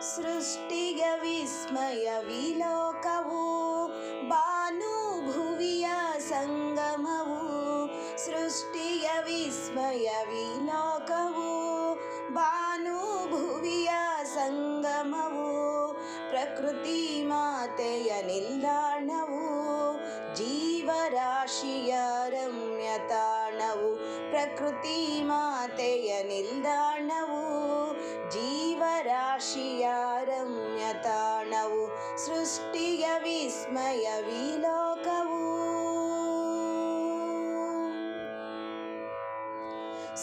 ಸೃಷ್ಟಿಯ ವಿಸ್ಮಯ ವಿಲೋಕವು ಬಾನು ಭುವಿಯ ಸಂಗಮವು ಸೃಷ್ಟಿಯ ವಿಸ್ಮಯ ವಿಲೋಕವು ಬಾನು ಭುವಿಯ ಸಂಗಮವು, ಪ್ರಕೃತಿ ಮಾತೆಯ ನಿಲ್ದಾಣವು, ಜೀವರಾಶಿಯ ರಮ್ಯತಾಣವು, ಪ್ರಕೃತಿ ಮಾತೆಯ ನಿಲ್ದಾಣವು. ಜೀವರಾಶಿಯ ರಮ್ಯ ತಾಣವು, ಸೃಷ್ಟಿಯ ವಿಸ್ಮಯ ವಿಲೋಕವು.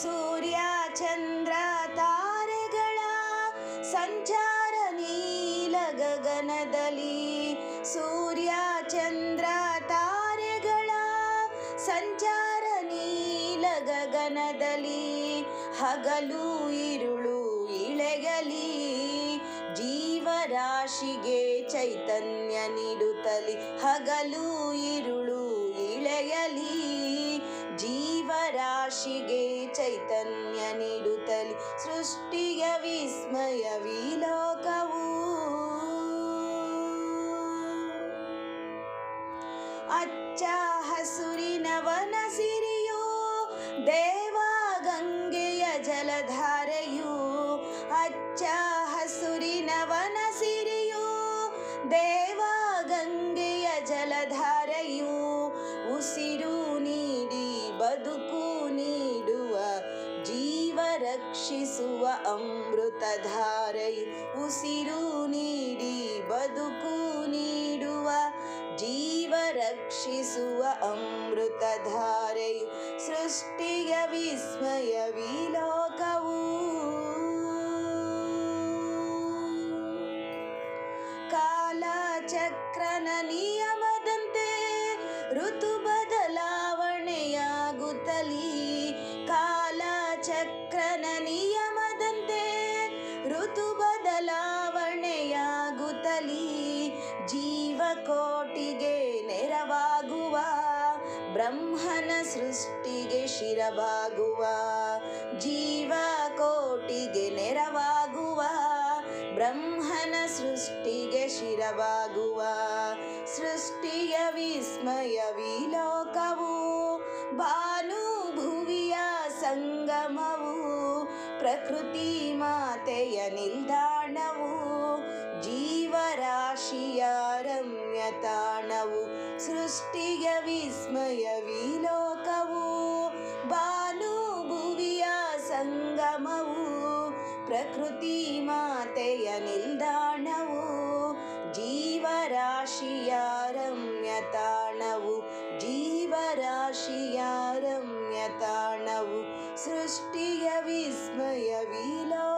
ಸೂರ್ಯ, ಚಂದ್ರ, ತಾರೆಗಳ ಸಂಚಾರ ನೀಲ ಗಗನದಲ್ಲಿ ಸೂರ್ಯ, ಚಂದ್ರ, ತಾರೆಗಳ ಸಂಚಾರ ನೀಲ ಗಗನದಲ್ಲಿ ಹಗಲು ಇರುಳು ಜೀವರಾಶಿಗೆ ಚೈತನ್ಯ ನೀಡುತ್ತಲಿ ಹಗಲು ಇರುಳು ಇಳೆಯಲಿ ಜೀವರಾಶಿಗೆ ಚೈತನ್ಯ ನೀಡುತ್ತಲಿ ಸೃಷ್ಟಿಯ ವಿಸ್ಮಯ ವಿಲೋಕವು ಅಚ್ಚ ಹಸುರಿನ ವನ ಸಿರಿಯು ದೇವ ಗಂಗೆಯ ಜಲಧಾರೆಯು ದೇವ ಗಂಗೆಯ ಜಲಧಾರೆಯು ಉಸಿರು ನೀಡಿ ಬದುಕು ನೀಡುವ ಜೀವ ರಕ್ಷಿಸುವ ಅಮೃತಧಾರೆಯು ಉಸಿರು ನೀಡಿ ಬದುಕು ನೀಡುವ ಜೀವ ರಕ್ಷಿಸುವ ಅಮೃತಧಾರೆಯು ಸೃಷ್ಟಿಯ ವಿಸ್ಮಯ ವಿಲೋಕವು ಕಾಲಚಕ್ರನ ನಿಯಮದಂತೆ ಋತು ಬದಲಾವಣೆಯಾಗುತ್ತಲೀ? ಕಾಲ ಚಕ್ರನ ನಿಯಮದಂತೆ ಋತು ಬದಲಾವಣೆಯಾಗುತ್ತಲೀ? ಜೀವಕೋಟಿಗೆ ನೆರವಾಗುವ, ಬ್ರಹ್ಮನ ಸೃಷ್ಟಿಗೆ ಶಿರವಾಗುವ ಜೀವಕೋಟಿಗೆ ನೆರವಾಗುವ ಬ್ರಹ್ಮನ ಸೃಷ್ಟಿಗೆ ಶಿರವಾಗುವ ಸೃಷ್ಟಿಯ ವಿಸ್ಮಯ ವಿಲೋಕವು ಭಾನು ಭುವಿಯ ಸಂಗಮವು, ಪ್ರಕೃತಿ ಮಾತೆಯ ನಿಲ್ದಾಣವು, ಜೀವರಾಶಿಯ ರಮ್ಯ ತಾಣವು, ಸೃಷ್ಟಿಯ ವಿಸ್ಮಯ ವಿಲೋಕವು ಭಾನು ಭುವಿಯ ಸಂಗಮವು ಪ್ರಕೃತಿ ಮಾತೆಯ ನಿಲ್ದಾಣವು ಜೀವರಾಶಿಯ ರಮ್ಯ ತಾಣವು ಜೀವರಾಶಿಯ ರಮ್ಯ ತಾಣವು ಸೃಷ್ಟಿಯ ವಿಸ್ಮಯ ವಿಲೋ